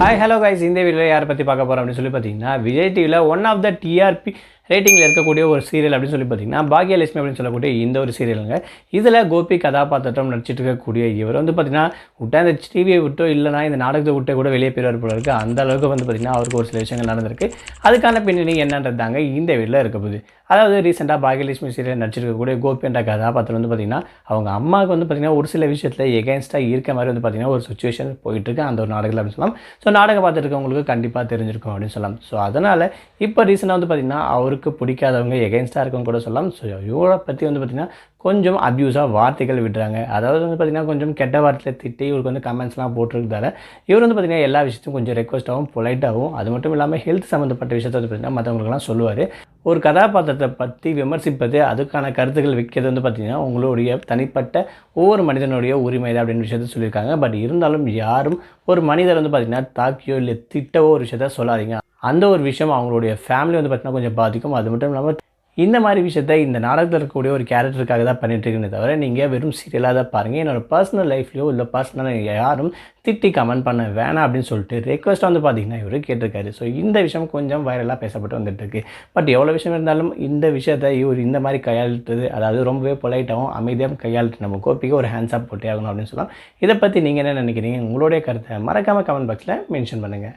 Hi hello guys இந்த வீடியோவில் யாரை பற்றி பார்க்க போகிறோம் அப்படின்னு சொல்லி பார்த்தீங்கன்னா விஜய் டிவியில் ஒன் ஆஃப் த டிஆர்பி ரேட்டிங்கில் இருக்கக்கூடிய ஒரு சீரியல் அப்படின்னு சொல்லி பார்த்தீங்கன்னா பாக்யலட்சுமி அப்படின்னு சொல்லக்கூடிய இந்த ஒரு சீரியலுங்க. இதில் கோபி கதாபாத்திரம் நடிச்சிட்டு இருக்கக்கூடிய இவர் வந்து பார்த்திங்கன்னா விட்டா இந்த டிவியை விட்டோ இல்லைனா இந்த நாடகத்தை விட்டோ கூட வெளியே போயிடுவார் போல இருக்குது அந்த அளவுக்கு வந்து பார்த்தீங்கன்னா அவருக்கு ஒரு சில விஷயங்கள் நடந்திருக்கு. அதுக்கான பின்னணி என்னன்றது தாங்க இந்த வீட்டில் இருக்க போகுது. அதாவது ரீசெண்டாக பாக்யலட்சுமி சீரியல் நடிச்சிருக்கக்கூடிய கோபி என்ற கதாபாத்திரம் வந்து பார்த்திங்கன்னா அவங்க அம்மாவுக்கு வந்து பார்த்திங்கன்னா ஒரு சில விஷயத்தில் எகேன்ஸ்டாக இருக்க மாதிரி வந்து பார்த்திங்கன்னா ஒரு சுச்சுவேஷன் போயிட்டுருக்கு அந்த ஒரு நாடகத்தில் அப்படின்னு சொல்லலாம். ஸோ நாடகம் பார்த்துருக்கவங்களுக்கு கண்டிப்பாக தெரிஞ்சிருக்கும் அப்படின்னு சொல்லலாம். ஸோ அதனால் இப்போ ரீசெண்டாக வந்து பார்த்திங்கன்னா அவருக்கு பிடிக்காதவங்க எகென்ஸ்டாக இருக்கவங்க கூட சொல்லலாம். ஸோ இவரை பற்றி வந்து பார்த்திங்கன்னா கொஞ்சம் அப்யூஸாக வார்த்தைகள் விடுறாங்க. அதாவது வந்து பார்த்திங்கன்னா கொஞ்சம் கெட்ட வார்த்தையில் திட்டி இவருக்கு வந்து கமெண்ட்ஸ்லாம் போட்டிருக்கிறதால இவர் வந்து பார்த்திங்கன்னா எல்லா விஷயத்தையும் கொஞ்சம் ரெக்வஸ்ட்டாகவும் பொலைட்டாகவும் அது மட்டும் இல்லாமல் ஹெல்த் சம்மந்தப்பட்ட விஷயத்தை வந்து பார்த்திங்கன்னா மற்றவங்களுக்குலாம் சொல்லுவார். ஒரு கதாபாத்திரத்தை பற்றி விமர்சிப்பது அதுக்கான கருத்துக்கள் வைக்கிறது வந்து பார்த்திங்கன்னா உங்களுடைய தனிப்பட்ட ஒவ்வொரு மனிதனுடைய உரிமை தான் அப்படின்னு விஷயத்த சொல்லியிருக்காங்க. பட் இருந்தாலும் யாரும் ஒரு மனிதர் வந்து பார்த்திங்கன்னா தாக்கியோ இல்லை திட்டவோ ஒரு விஷயத்த சொல்லாதீங்க. அந்த ஒரு விஷயம் அவங்களுடைய ஃபேமிலி வந்து பார்த்திங்கன்னா கொஞ்சம் பாதிக்கும். அது மட்டும் இல்லாமல் இந்த மாதிரி விஷயத்த இந்த நாடகத்தில் இருக்கக்கூடிய ஒரு கேரக்டருக்காக தான் பண்ணிட்டு தவிர நீங்கள் வெறும் சீரியலாக தான் பாருங்கள் என்னோட பர்சனல் லைஃப்லையோ இல்லை பர்சனலாக யாரும் திட்டி கமெண்ட் பண்ண வேணாம் அப்படின்னு சொல்லிட்டு ரெக்வஸ்ட் வந்து பார்த்தீங்கன்னா இவர் கேட்டிருக்காரு. ஸோ இந்த விஷயம் கொஞ்சம் வைரலாக பேசப்பட்டு வந்துட்டுருக்கு பட் எவ்வளோ விஷயம் இருந்தாலும் இந்த விஷயத்தை இவர் இந்த மாதிரி கையாளுறது அதாவது ரொம்பவே பொலைட்டாகவும் அமைதியாக கையாளுட்டு நம்ம கோப்பிக்கு ஒரு ஹேண்ட்ஸ் அப் போட்டே ஆகணும் அப்படின்னு சொல்லலாம். இதை பற்றி நீங்கள் என்ன நினைக்கிறீங்க? உங்களுடைய கருத்தை மறக்காமல் கமெண்ட் பாக்ஸில் மென்ஷன் பண்ணுங்கள்